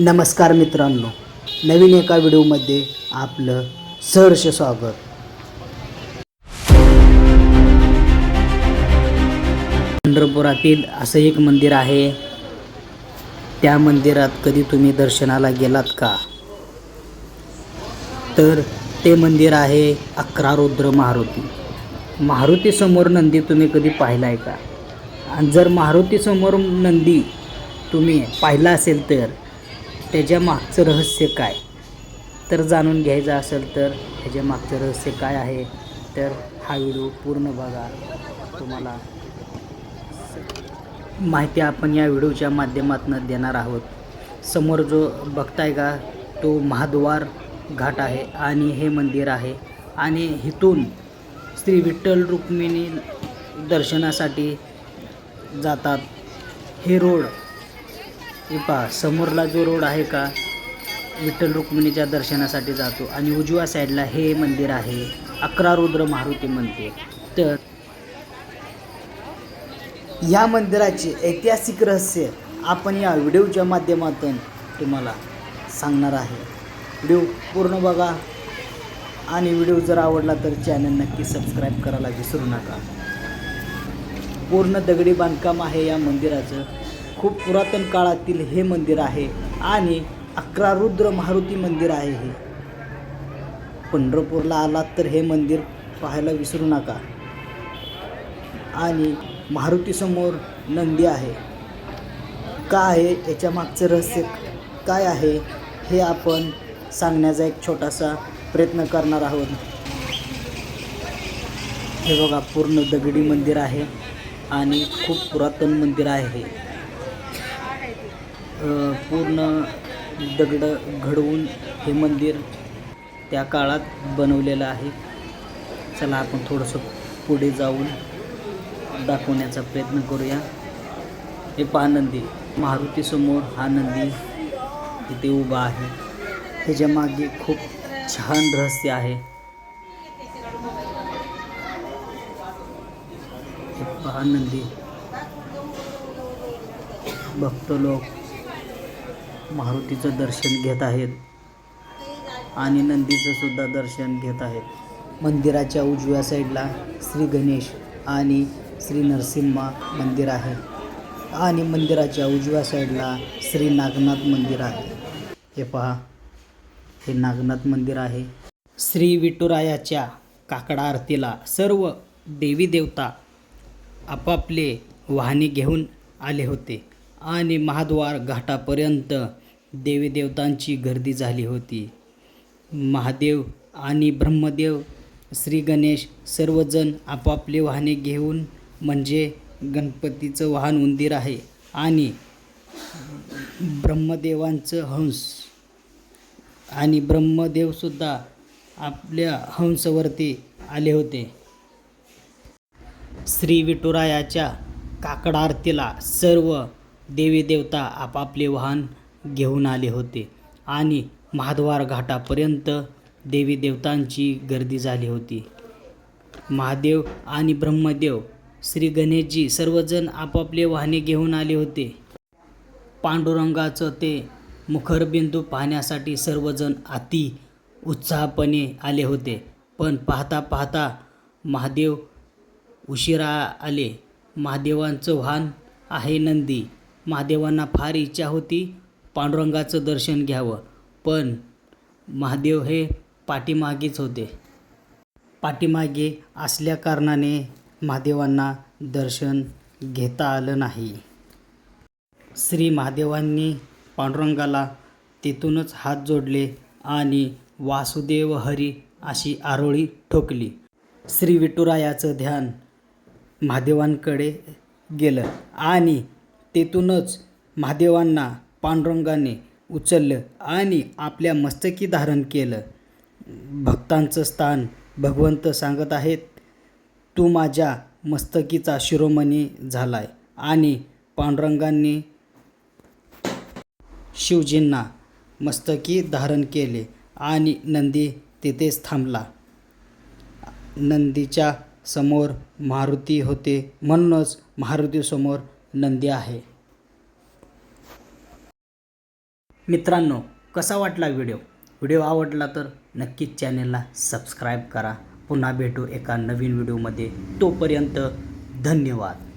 नमस्कार मित्रांनो. नवीन एका व्हिडिओमध्ये आपलं सहर्ष स्वागत. पंढरपुरातील असं एक मंदिर आहे. त्या मंदिरात कधी तुम्ही दर्शनाला गेलात का? तर ते मंदिर आहे अकरा रुद्र मारुती. मारुतीसमोर नंदी तुम्ही कधी पाहिला आहे का? आणि जर मारुतीसमोर नंदी तुम्ही पाहिला असेल तर त्याच्या मागचं रहस्य काय? तर जाणून घ्यायचं असेल तर ह्याच्या मागचं रहस्य काय आहे तर हा व्हिडिओ पूर्ण बघा. तुम्हाला माहिती आपण या व्हिडिओच्या माध्यमातून देणार आहोत. समोर जो बघताय का तो महाद्वार घाट आहे आणि हे मंदिर आहे. आणि इथून श्री विठ्ठल रुक्मिणी दर्शनासाठी जातात. हे रोड हे पहा समोरला जो रोड आहे का विठ्ठल रुक्मिणीच्या दर्शनासाठी जातो. आणि उजव्या साईडला हे मंदिर आहे अकरा रुद्र मारुती मंदिर. तर या मंदिराचे ऐतिहासिक रहस्य आपण या व्हिडिओच्या माध्यमातून तुम्हाला सांगणार आहे. व्हिडिओ पूर्ण बघा आणि व्हिडिओ जर आवडला तर चॅनल नक्की सबस्क्राईब करायला विसरू नका. पूर्ण दगडी बांधकाम आहे या मंदिराचं. खूप पुरातन काळातील हे मंदिर आहे आणि अकरा रुद्र मारुती मंदिर आहे हे. पंढरपूरला आलात तर हे मंदिर पाहायला विसरू नका. आणि मारुतीसमोर नंदी आहे. का आहे याच्या मागचं रहस्य? काय आहे हे आपण सांगण्याचा एक छोटासा प्रयत्न करणार आहोत. हे बघा पूर्ण दगडी मंदिर आहे आणि खूप पुरातन मंदिर आहे हे. पूर्ण दगड घडवून हे मंदिर त्या काळात बनवलेलं आहे. चला आपण थोडंसं पुढे जाऊन दाखवण्याचा प्रयत्न करूया. हे पहा नंदी मारुतीसमोर हा नंदी इथे उभा आहे. त्याच्यामागे खूप छान रहस्य आहे. हे पहा नंदी भक्त लोक मारुतीचं दर्शन घेत आहेत. आणि नंदीचं सुद्धा दर्शन घेत आहेत. मंदिराच्या उजव्या साईडला श्री गणेश आणि श्री नरसिम्हा मंदिर आहे. आणि मंदिराच्या उजव्या साईडला श्री नागनाथ मंदिर आहे. हे पहा हे नागनाथ मंदिर आहे. श्री विठुरायाच्या काकडा आरतीला सर्व देवी देवता आपापले वाहने घेऊन आले होते. आणि महाद्वार घाटापर्यंत देवी देवतांची गर्दी झाली होती. महादेव आणि ब्रह्मदेव श्री गणेश सर्वजण आपापले वाहने घेऊन म्हणजे गणपतीचं वाहन उंदीर आहे आणि ब्रह्मदेवांचं हंस आणि ब्रह्मदेवसुद्धा आपल्या हंसवरती आले होते. श्री विठुरायाच्या काकडारतीला सर्व देवी देवता आपापले वाहन घेऊन आले होते आणि महाद्वार घाटापर्यंत देवी देवतांची गर्दी झाली होती. महादेव आणि ब्रह्मदेव श्री गणेशजी सर्वजण आपापले वाहने घेऊन आले होते. पांडुरंगाचं ते मुखरबिंदू पाहण्यासाठी सर्वजण अति उत्साहपणे आले होते. पण पाहता पाहता महादेव उशिरा आले. महादेवांचं वाहन आहे नंदी. महादेवांना फार इच्छा होती पांडुरंगाचं दर्शन घ्यावं पण महादेव हे पाठीमागेच होते. पाठीमागे असल्या कारणाने महादेवांना दर्शन घेता आलं नाही. श्री महादेवांनी पांडुरंगाला तेथूनच हात जोडले आणि वासुदेव हरी अशी आरोळी ठोकली. श्री विठुरायाचं ध्यान महादेवांकडे गेलं आणि तेथूनच महादेवांना पांडुरंगाने उचललं आणि आपल्या मस्तकी धारण केलं. भक्तांचं स्थान भगवंत सांगत आहेत तू माझ्या मस्तकीचा शिरोमणी झालाय आणि पांडुरंगांनी शिवजींना मस्तकी धारण केले आणि नंदी तिथेच थांबला. नंदीच्या समोर मारुती होते म्हणूनच मारुतीसमोर नंदी आहे. मित्रांनो कसा वाटला व्हिडिओ? व्हिडिओ आवडला तर नक्कीच चॅनेलला सबस्क्राईब करा. पुन्हा भेटू एका नवीन व्हिडिओमध्ये. तोपर्यंत धन्यवाद.